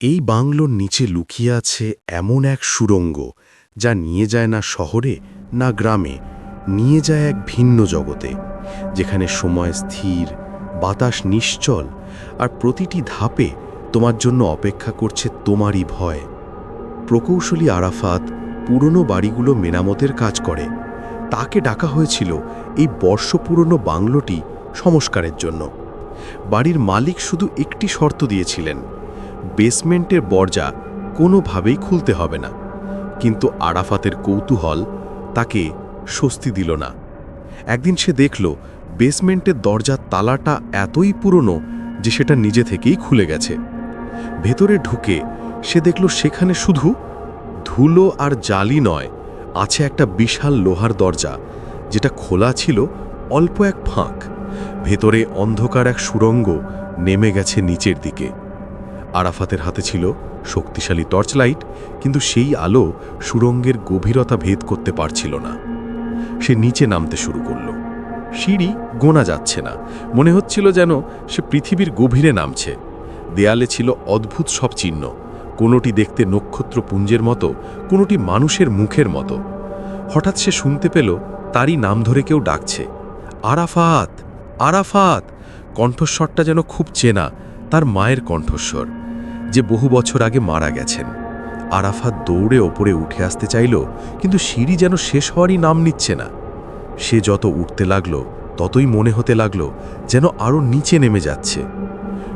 এই বাংলোর নিচে লুকিয়ে আছে এমন এক সুড়ঙ্গ যা নিয়ে যায় না শহরে না গ্রামে, নিয়ে যায় এক ভিন্ন জগতে, যেখানে সময় স্থির, বাতাস নিশ্চল, আর প্রতিটি ধাপে তোমার জন্য অপেক্ষা করছে তোমারই ভয়। প্রকৌশলী আরাফাত পুরনো বাড়িগুলো মেরামতের কাজ করে। তাকে ডাকা হয়েছিল এই বর্ষ পুরনো বাংলোটি সংস্কারের জন্য। বাড়ির মালিক শুধু একটি শর্ত দিয়েছিলেন বেসমেন্টের দরজা কোনোভাবেই খুলতে হবে না। কিন্তু আরাফাতের কৌতূহল তাকে স্বস্তি দিল না। একদিন সে দেখল, বেসমেন্টের দরজার তালাটা এতই পুরনো যে সেটা নিজে থেকেই খুলে গেছে। ভেতরে ঢুকে সে দেখল সেখানে শুধু ধুলো আর জালি নয়, আছে একটা বিশাল লোহার দরজা, যেটা খোলা ছিল অল্প এক ফাঁক। ভেতরে অন্ধকার এক সুড়ঙ্গ নেমে গেছে নিচের দিকে। আরাফাতের হাতে ছিল শক্তিশালী টর্চ লাইট কিন্তু সেই আলো সুড়ঙ্গের গভীরতা ভেদ করতে পারছিল না। সে নিচে নামতে শুরু করল। সিঁড়ি গোনা যাচ্ছে না। মনে হচ্ছিল যেন সে পৃথিবীর গভীরে নামছে। দেয়ালে ছিল অদ্ভুত সব চিহ্ন। কোনোটি দেখতে নক্ষত্রপুঞ্জের মতো, কোনোটি মানুষের মুখের মতো। হঠাৎ সে শুনতে পেল, তারই নাম ধরে কেউ ডাকছে। আরাফাত! আরাফাত! কণ্ঠস্বরটা যেন খুব চেনা, তার মায়ের কণ্ঠস্বর। যে বহু বছর আগে মারা গেছেন। আরাফাত দৌড়ে ওপরে উঠে আসতে চাইল, কিন্তু সিঁড়ি যেন শেষ হওয়ারই নাম নিচ্ছে না। সে যত উঠতে লাগল, ততই মনে হতে লাগল যেন আরও নিচে নেমে যাচ্ছে।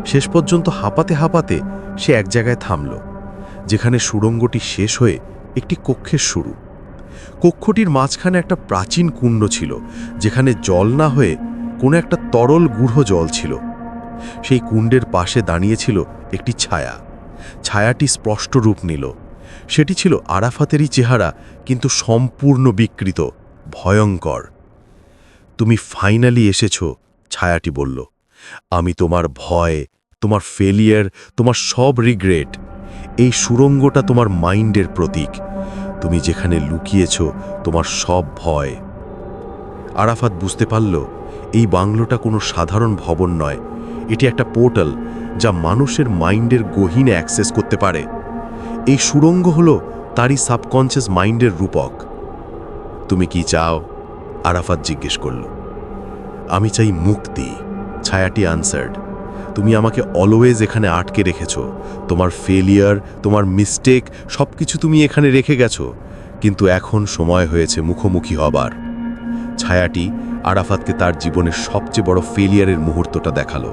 শেষ পর্যন্ত হাঁপাতে হাঁপাতে সে এক জায়গায় থামল, যেখানে সুড়ঙ্গটি শেষ হয়ে একটি কক্ষের শুরু। কক্ষটির মাঝখানে একটা প্রাচীন কুণ্ড ছিল, যেখানে জল না হয়ে কোনো একটা তরল গূঢ় জল ছিল। সেই কুণ্ডের পাশে দাঁড়িয়েছিল একটি ছায়া। ছায়াটি স্পষ্ট রূপ নিল। সেটি ছিল আরাফাতেরই চেহারা, কিন্তু সম্পূর্ণ বিকৃত, ভয়ঙ্কর। তুমি ফাইনালি এসেছ, ছায়াটি বলল। আমি তোমার ভয়, তোমার ফেলিয়ার, তোমার সব রিগ্রেট। এই সুরঙ্গটা তোমার মাইন্ডের প্রতীক। তুমি যেখানে লুকিয়েছ, তোমার সব ভয়। আরাফাত বুঝতে পারল, এই বাংলোটা কোনো সাধারণ ভবন নয়। এটি একটা পোর্টাল যা মানুষের মাইন্ডের গহীনে অ্যাক্সেস করতে পারে। এই সুড়ঙ্গ হল তারই সাবকনসিয়াস মাইন্ডের রূপক। তুমি কি চাও? আরাফাত জিজ্ঞেস করল। আমি চাই মুক্তি। ছায়াটি আনসার্ড। তুমি আমাকে অলওয়েজ এখানে আটকে রেখেছ। তোমার ফেলিয়ার, তোমার মিস্টেক সব কিছু তুমি এখানে রেখে গেছো। কিন্তু এখন সময় হয়েছে মুখোমুখি হবার। ছায়াটি আরাফাতকে তার জীবনের সবচেয়ে বড় ফেলিয়ারের মুহূর্তটা দেখাল।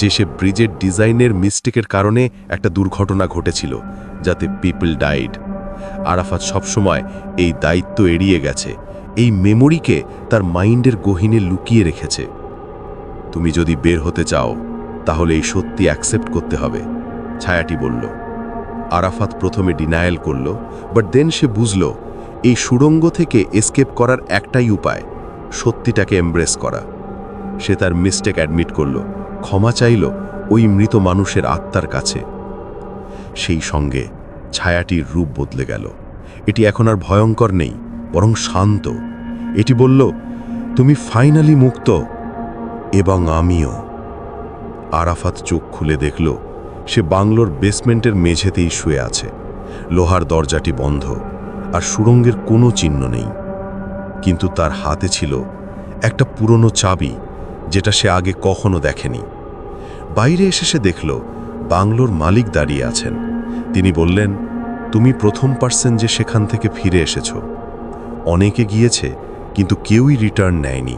যে সে ব্রিজের ডিজাইনের মিস্টেকের কারণে একটা দুর্ঘটনা ঘটেছিল, যাতে পিপল ডাইড। আরাফাত সবসময় এই দায়িত্ব এড়িয়ে গেছে, এই মেমোরিকে তার মাইন্ডের গহীনে লুকিয়ে রেখেছে। তুমি যদি বের হতে চাও, তাহলে এই সত্যি অ্যাকসেপ্ট করতে হবে, ছায়াটি বলল। আরাফাত প্রথমে ডিনায়াল করল, বাট দেন সে বুঝল, এই সুড়ঙ্গ থেকে এসকেপ করার একটাই উপায়, সত্যিটাকে এমব্রেস করা। সে তার মিস্টেক অ্যাডমিট করল ক্ষমা চাইল ওই মৃত মানুষের আত্মার কাছে। সেই সঙ্গে ছায়াটির রূপ বদলে গেল। এটি এখন আর ভয়ঙ্কর নেই, বরং শান্ত। এটি বলল, তুমি ফাইনালি মুক্ত, এবং আমিও। আরাফাত চোখ খুলে দেখল, সে বাংলোর বেসমেন্টের মেঝেতেই শুয়ে আছে। লোহার দরজাটি বন্ধ, আর সুরঙ্গের কোনো চিহ্ন নেই। কিন্তু তার হাতে ছিল একটা পুরনো চাবি যেটা সে আগে কখনো দেখেনি। বাইরে এসে সে দেখল, বাংলোর মালিক দাঁড়িয়ে আছেন। তিনি বললেন, তুমি প্রথম পার্সন যে সেখান থেকে ফিরে এসেছ। অনেকে গিয়েছে, কিন্তু কেউই রিটার্ন নেয়নি।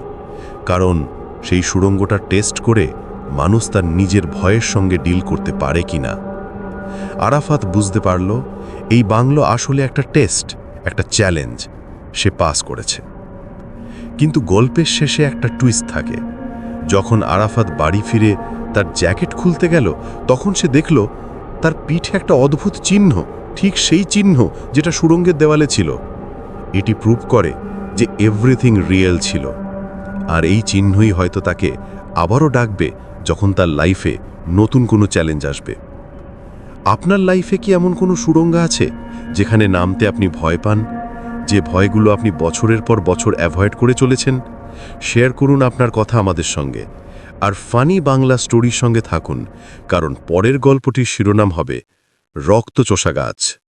কারণ সেই সুড়ঙ্গটা টেস্ট করে মানুষ তার নিজের ভয়ের সঙ্গে ডিল করতে পারে কিনা। আরাফাত বুঝতে পারল, এই বাংলো আসলে একটা টেস্ট, একটা চ্যালেঞ্জ সে পাস করেছে। কিন্তু গল্পের শেষে একটা টুইস্ট থাকে। যখন আরাফাত বাড়ি ফিরে তার জ্যাকেট খুলতে গেল, তখন সে দেখল তার পিঠে একটা অদ্ভুত চিহ্ন, ঠিক সেই চিহ্ন যেটা সুরঙ্গের দেওয়ালে ছিল। এটি প্রুভ করে যে এভরিথিং রিয়েল ছিল। আর এই চিহ্নই হয়তো তাকে আবারও ডাকবে যখন তার লাইফে নতুন কোনো চ্যালেঞ্জ আসবে। আপনার লাইফে কি এমন কোনো সুরঙ্গ আছে যেখানে নামতে আপনি ভয় পান? যে ভয়গুলো আপনি বছরের পর বছর অ্যাভয়েড করে চলেছেন? শেয়ার করুন আপনার কথা আমাদের সঙ্গে। আর ফানি বাংলা স্টোরির সঙ্গে থাকুন, কারণ পরের গল্পটির শিরোনাম হবে রক্তচোষা গাছ।